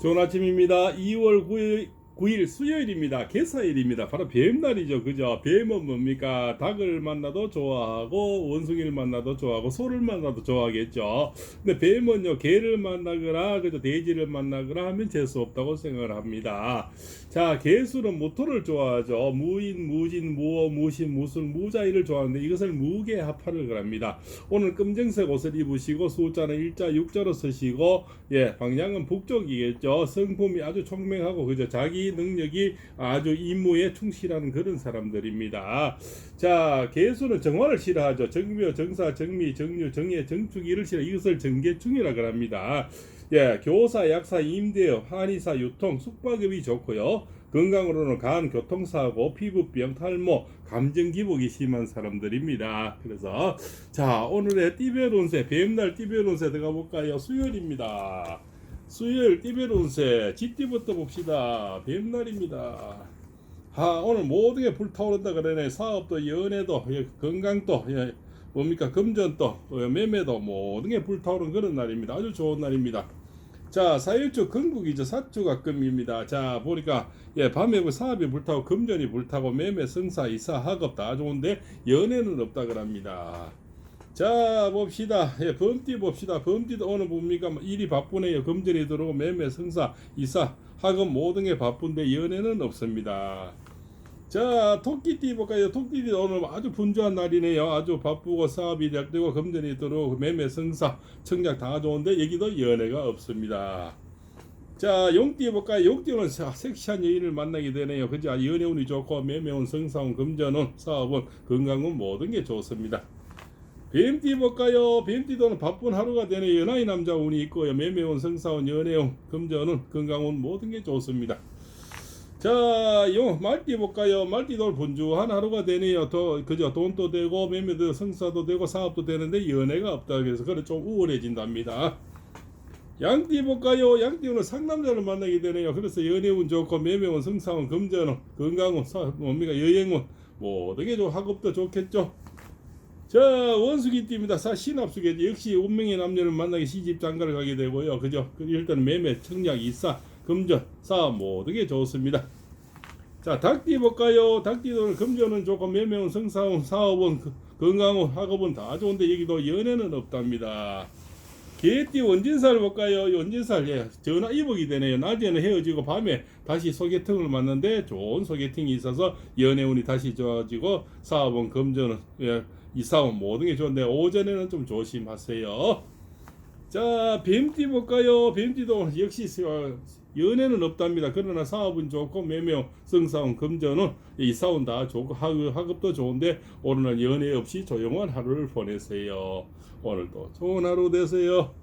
좋은 아침입니다. 2월 9일, 9일 수요일입니다. 개사일입니다. 바로 뱀날이죠. 그죠? 뱀은 뭡니까? 닭을 만나도 좋아하고, 원숭이를 만나도 좋아하고, 소를 만나도 좋아하겠죠. 근데 뱀은요, 개를 만나거나, 그죠? 돼지를 만나거나 하면 재수 없다고 생각을 합니다. 자, 개수는 모토를 좋아하죠. 무인, 무진, 무어, 무신, 무술, 무자일을 좋아하는데 이것을 무게 합하를 합니다. 오늘 검정색 옷을 입으시고 숫자는 일자, 육자로 쓰시고 예, 방향은 북쪽이겠죠. 성품이 아주 총명하고 그죠. 자기 능력이 아주 임무에 충실한 그런 사람들입니다. 자, 개수는 정화를 싫어하죠. 정묘, 정사, 정미, 정유, 정예, 정축이를 싫어. 이것을 정계충이라고 합니다. 예, 교사, 약사, 임대업, 한의사, 유통, 숙박업이 좋고요. 건강으로는 간, 교통사고, 피부병, 탈모, 감정 기복이 심한 사람들입니다. 그래서 자 오늘의 띠베론세 뱀날 띠베론세 들어가 볼까요? 수요일입니다. 수요일 띠베론세 지띠부터 봅시다. 뱀날입니다. 아 오늘 모든 게 불타오른다 그러네. 사업도 연애도 예, 건강도 예, 뭡니까 금전도 어, 매매도 모든 게 불타오른 그런 날입니다. 아주 좋은 날입니다. 자, 사일주 건국이죠. 사주가 금입니다. 자, 보니까 예, 밤에 그 사업이 불타고 금전이 불타고 매매, 성사, 이사, 학업 다 좋은데 연애는 없다 그럽니다. 자, 봅시다. 예, 범띠 봅시다. 범띠도 오늘 뭡니까? 일이 바쁘네요. 금전이 들어오고 매매, 성사, 이사, 학업 모든 게 바쁜데 연애는 없습니다. 자, 토끼띠 볼까요? 토끼띠 오늘 아주 분주한 날이네요. 아주 바쁘고 사업이 시작되고 금전이 들어오고 매매, 성사, 청약 다 좋은데 여기도 연애가 없습니다. 자, 용띠 볼까요? 용띠는 사- 섹시한 여인을 만나게 되네요. 그죠? 연애운이 좋고 매매운, 성사운, 금전운, 사업운, 건강운 모든 게 좋습니다. 뱀띠 볼까요? 뱀띠도는 바쁜 하루가 되네요. 연하의 남자 운이 있고요. 매매운, 성사운, 연애운, 금전운, 건강운 모든 게 좋습니다. 자, 요 말띠 볼까요? 말띠도 분주한 하루가 되네요. 더 그죠? 돈도 되고 매매도 성사도 되고 사업도 되는데 연애가 없다 그래서 그래 좀 우울해진답니다. 양띠 볼까요? 양띠 오늘 상남자를 만나게 되네요. 그래서 연애운 좋고 매매운 성사운 금전운 건강운 사, 뭡니까 여행운 모든 게 좋고 학업도 좋겠죠. 자 원숭이띠입니다. 사 신합수겠죠. 역시 운명의 남녀를 만나게 시집 장가를 가게 되고요. 그죠? 그 일단 매매 청약 이사 금전 사업 모든 게 좋습니다. 자 닭띠 볼까요? 닭띠도 금전은 좋고 매매운 성사운 사업은 그- 건강운 학업은 다 좋은데 여기도 연애는 없답니다. 개띠 원진살 볼까요? 이 원진살 예, 전화 이복이 되네요. 낮에는 헤어지고 밤에 다시 소개팅을 맞는데 좋은 소개팅이 있어서 연애운이 다시 좋아지고 사업은 금전은 예, 이사원 모든 게 좋은데 오전에는 좀 조심하세요. 자 뱀띠 볼까요? 뱀띠도 역시 어, 연애는 없답니다. 그러나 사업은 좋고 매매, 성사원, 금전은 이사원 다 좋고 학- 학업도 좋은데 오늘은 연애 없이 조용한 하루를 보내세요. 오늘도 좋은 하루 되세요.